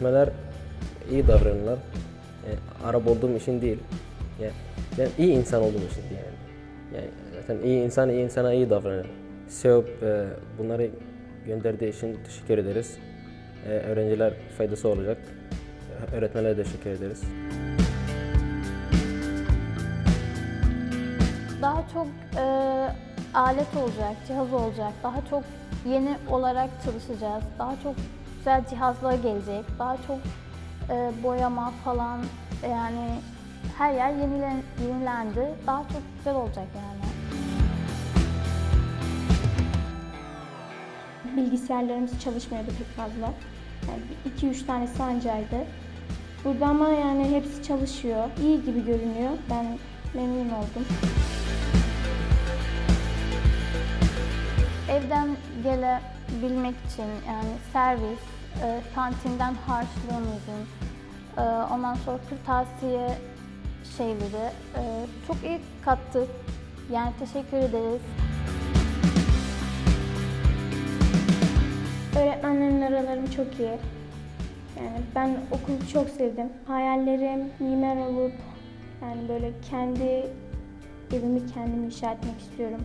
öğretmenler iyi davranırlar. Yani Arap olduğum için değil. Yani ben iyi insan olduğum için değil yani. Yani zaten iyi insan iyi insana iyi davranır. Sevip e, bunları gönderdiği için teşekkür ederiz. E, öğrenciler faydası olacak. E, Öğretmenlere de teşekkür ederiz. Daha çok e, alet olacak, cihaz olacak. Daha çok yeni olarak çalışacağız. Daha çok güzel cihazlar gelecek. Daha çok e, boyama falan yani her yer yenilen, yenilendi. Daha çok güzel olacak yani. Bilgisayarlarımız çalışmıyordu pek fazla. Yani 2-3 tane sancaydı. Burada ama yani hepsi çalışıyor. İyi gibi görünüyor. Ben memnun oldum. Evden gelebilmek için yani servis, e, kantinden harçlığımızın, e, ondan sonra kırtasiye şeyleri e, çok iyi kattık. Yani teşekkür ederiz. Öğretmenlerin aralarım çok iyi. Yani ben okulu çok sevdim. Hayallerim mimar olup yani böyle kendi evimi kendim inşa etmek istiyorum.